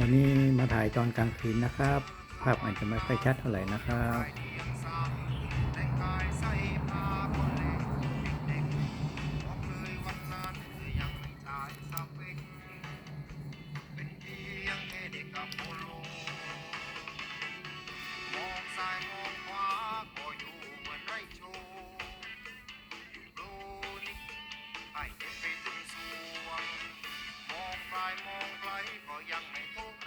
วันนี้มาถ่ายตอนกลางคืนนะครับ ภาพอาจจะไม่ค่อยชัดเท่าไหร่นะครับไอ้เด็กไปถึงสวงมองปลายมองไกลก็ยังไกลก็ยัง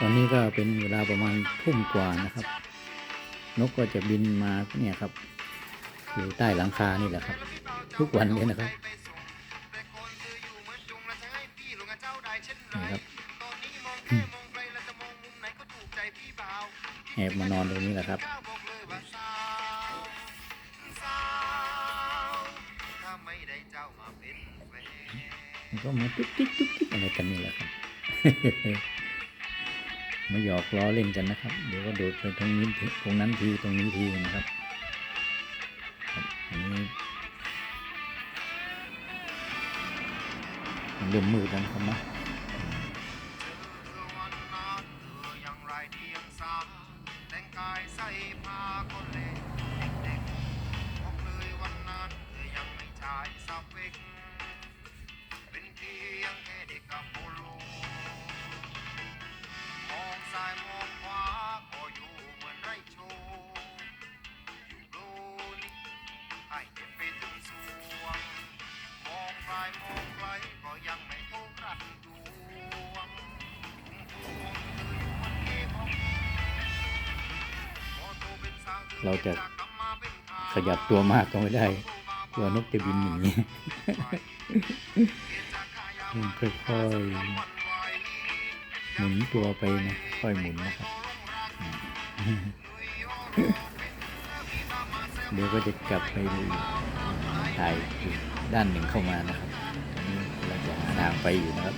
ตอนนี้ก็เป็นเวลาประมาณทุ่มกว่านะครับ นกก็จะบินมาเนี่ยครับ อยู่ใต้หลังคานี่แหละครับ ทุกวันเลยนะครับนี่ครับแอบมานอนตรงนี้แหละครับก้าวบอกเลยว่าสาวสาวถ้าไม่ได้เจ้ามาเป็นแฟนมันก็มาตุ๊กติ๊กตุ๊กติ๊กอะไรกันนี่แหละครับ มาหยอกล้อเล่นกันนะครับ เดี๋ยวก็โดดไปตรงนี้ตรงนั้นทีตรงนี้ทีนะครับอันนี้มันเริ่มมืดแล้วครับนะเธอวันนั้นเธอยังไรเดียงสาแต่งกายใส่ผ้าก็เล่นเด็กๆบอกเลยวันนั้นเธอยังไม่ชายสเปก เราจะขยับตัวมากก็ไม่ได้ ตัวนกจะบินหนีค่อยๆหมุนตัวไปนะ ค่อยหมุนนะครับ เดี๋ยวก็จะกลับไปดูอีกถ่ายอีกด้านหนึ่งเข้ามานะครับ ทางไปอยู่นะครับ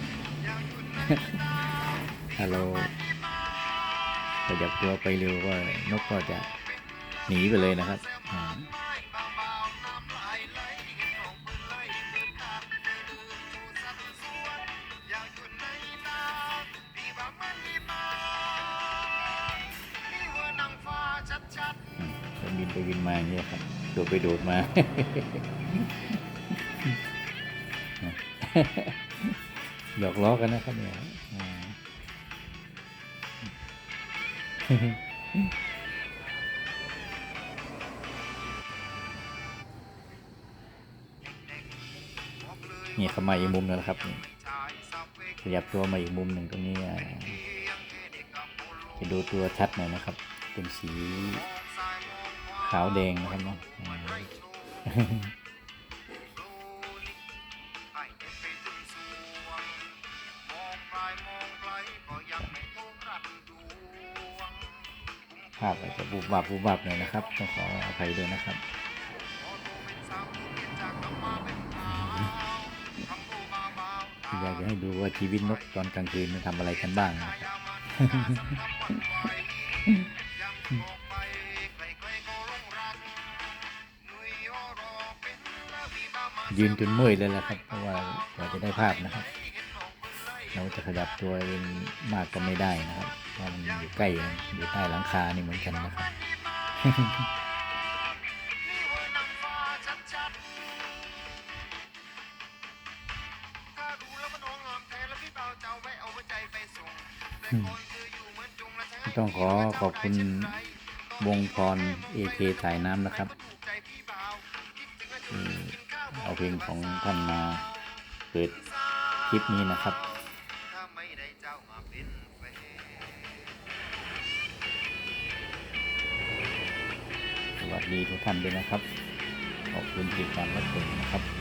ถ้าเราขยับตัวไปเร็วก็นกก็จะหนีไปเลยนะครับอ่าอืมก็บินไปบินมาอย่างเงี้ยครับโดดไปโดดมา หยอกล้อกันนะครับเนี่ยนี่เข้ามาอีกมุมหนึงแล้วครับขยับตัวมาอีกมุมหนึ่งตรงนี้จะดูตัวชัดหน่อยนะครับ เป็นสีขาวแดงนะครับเนาะ ภาพอาจจะบุบวับบุบวับหน่อยนะครับต้องขออภัยด้วยนะครับอยากจะให้ดูว่าชีวิตนกตอนกลางคืนมันทำอะไรกันบ้างยืนจนเมื่อยเลยแหละครับ เพราะว่ากว่าจะได้ภาพนะครับ เราจะขยับตัวเองมากก็ไม่ได้นะครับเพราะมันอยู่ใกล้อยู่ใต้หลังคานี่เหมือนกันนะครับต้องขอขอบคุณวงพรเอเคสายน้ำนะครับ เอาเพลงของท่านมาเปิดคลิปนี้นะครับ ดีทุกท่านด้วยนะครับ ขอบคุณที่ตามรับชมนะครับ